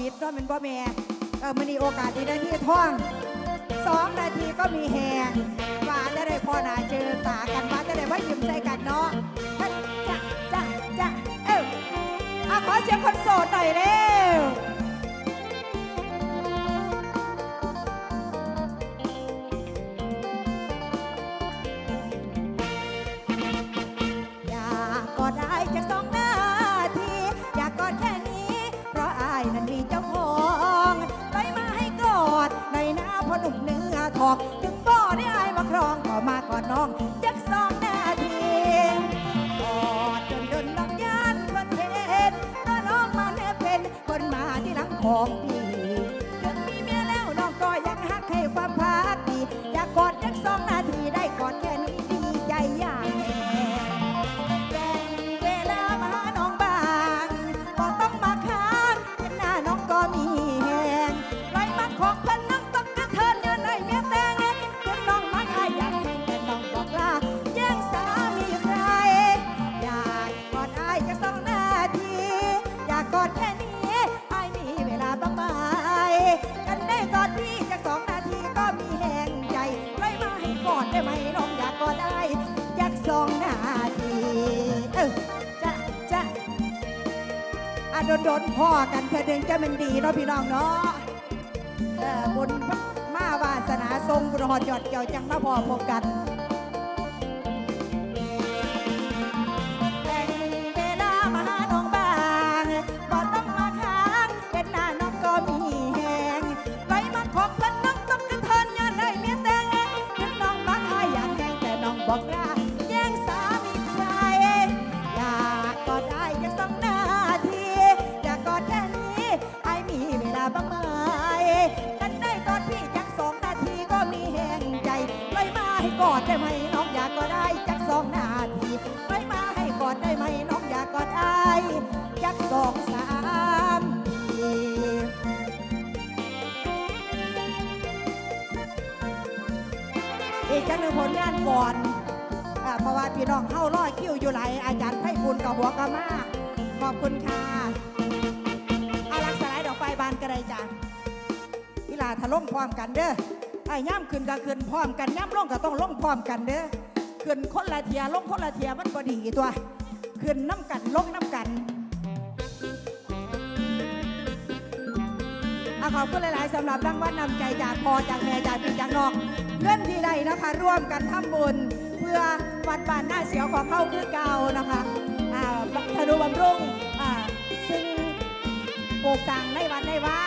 วิดเนาะแมันบ่แม่เออมันมีโอกาสดีได้ที่ท่องสองนาทีก็มีแหงว่าจะได้พ่อหนาเจอตากันว่าจะได้ว่ายิ้มใจกันเนาะจ้ะจ้ะจ้ะเออขอเสียงคนโสดหน่อยเลย เนื้องถึงบ่ได้อายมาครองก็มากอดน้องจากสองนาทีกอดจนดนน้องยานวันเทศถ้าน้องมาแนบเป็นคนมาที่หลังของพี่ถึงมีเมียแล้วน้องก็ยังหักให้ความพักดีอยากกอดจากสองนาทีได้กอดแค่นี้ โดนโดนๆพ่อกันเพื่อดึงจะมันดีเนาะพี่น้องเนาะเออบุญมาวาสนาทรงบุญหอดหยอดเกี่ยวจังมาพอพบกันแบ่งเวลามาหาน้องบางบ่ต้องมาค้างเป็นหน้าน้องก็มีแหงไว้ กอดได้ไหมน้องอยากกอดได้จักสองนาทีไว้มาให้กอดได้ไหมน้องอยากกอดไอายจักสองสามทีอีกจังหนึ่งผลงานก่อนเพราะว่าพี่น้องเข้ารอคิวอยู่หลอาจารย์ไพบุญกับหัวกะมาขอบคุณค่ะอารักสลายดอกไฟบานกระไดจ้ะพี่ลาทะล่มพร้อมกันเด้อ ไอ้ย่ำขึ้นก็ขึ้นพร้อมกันย่ำลงก็ต้องลงพร้อมกันเด้อขึ้นคนละเทียลงคนละเทียมันก็ดีตัว ขึ้นน้ำกันลงน้ำกันอขอบคุณหลาย ๆสำหรับรางวัลนำใจจากพอจากแม่จากพี่จากน้องเพื่อนที่ใดนะคะ ร่วมกันทำบุญเพื่อวัดบ้านหน้าเสียวของเข้าคือเก่านะคะธนุบำรุงอ่าซึ่งปลูกสังในวันในว่า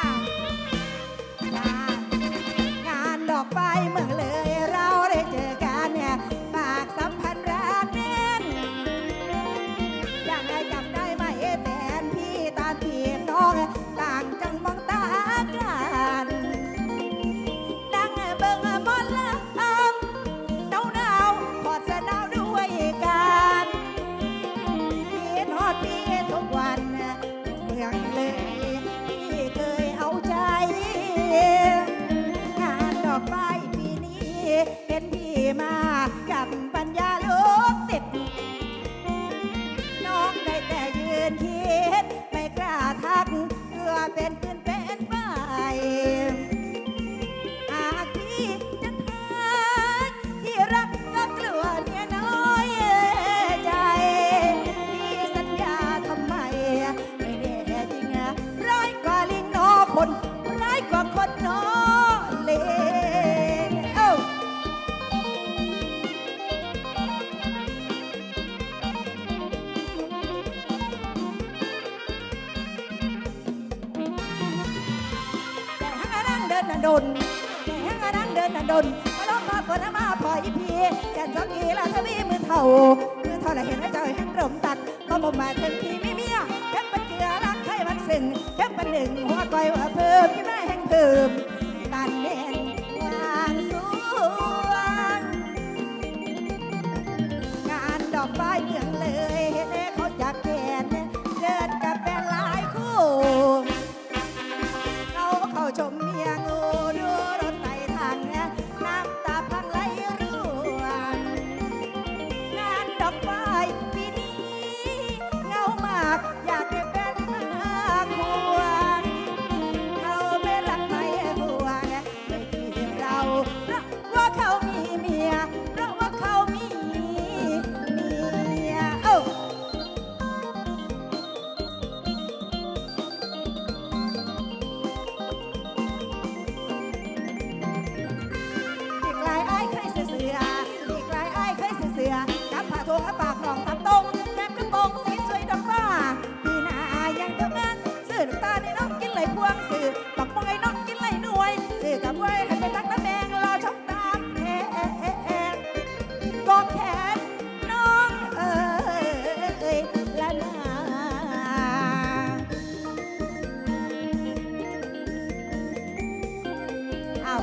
อกไปเมืองเลย ดนแต่หังนั่งเดินน่ะดนมาลองมาเปิดมาพออีพีแกนสองกีละทวีมือเท่ามือเท่าละเห็นว่าเจ้าแห่งร่มตัดก็บ่มาถึงทีมีเมียแค่ปันเกลือรักใครมันสิ่งแค่ปันหนึ่งหัวก้อยหัวเพิ่มที่แม่แห่งเพิ่มตันเด่น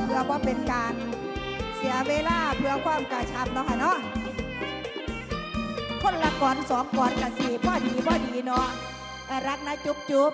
เพื่อว่าเป็นการเสียเวลาเพื่อความกระชับเนาะค่ะเนาะคนละก่อนสองก่อนกับสี่พ่อดีพ่อดีเนาะรักนะจุ๊บจุ๊บ